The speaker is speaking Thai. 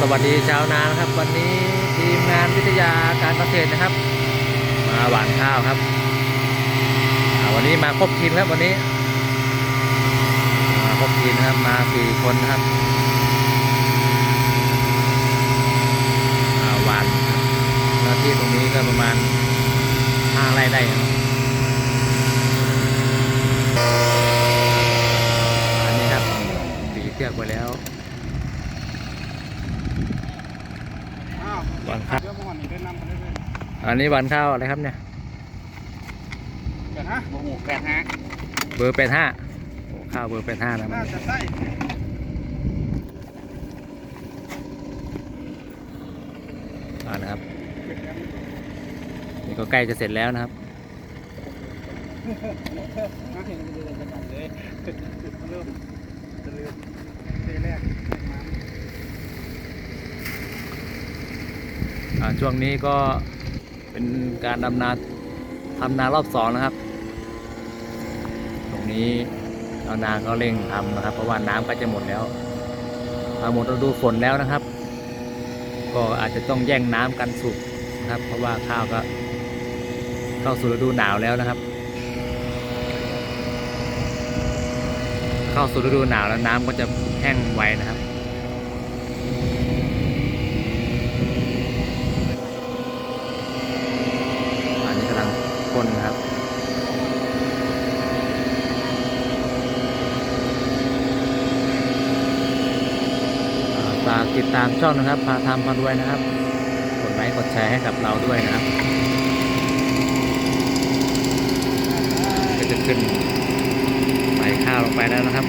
สวัสดีชาวนานะครับ วันนี้ทีมงานวิทยาการเกษตรนะครับ มาหว่านข้าวครับวันนี้มาครบทีมครับวันนี้มาครบทีมนะครับมาสี่คนครับหว่านหน้าที่ตรงนี้ก็ประมาณห้าไร่ได้ครับอันนี้ครับตีเชือกไว้แล้ว อ้าววันครับเดี๋ยวเมื่อวานนี้ได้นำกันได้เลยอันนี้หวันข้าวอะไรครับเนี่ยแปดฮะโอ้โหแปดฮะเบอร์แปดห้าข้าวเบอร์แปดห้านะน่าจะใช่อ่านะครับนี่ก็ใกล้จะเสร็จแล้วนะครับนะเห็นจะจะจัดเลยเริ่มจะเริ่มเทแรกมา อ่า ช่วงนี้ก็เป็นการดำนาทำนารอบสองนะครับ ตรงนี้ชาวนาก็เร่งทำนะครับ เพราะว่าน้ำก็จะหมดแล้วเอาหมดฤดูฝนแล้วนะครับ ก็อาจจะต้องแย่งน้ำกันสูบนะครับ เพราะว่าข้าวก็เข้าสู่ฤดูหนาวแล้วนะครับ เข้าสู่ฤดูหนาวแล้วน้ำก็จะแห้งไวนะครับ อันนี้กำลังพ่นนะครับ อ่าฝาก ติดตามช่องนะครับ พาทำพารวยนะครับ กดไลค์กดแชร์ให้กับเราด้วยนะครับ ก็จะขึ้นใส่ข้าวลงไปแล้วนะครับ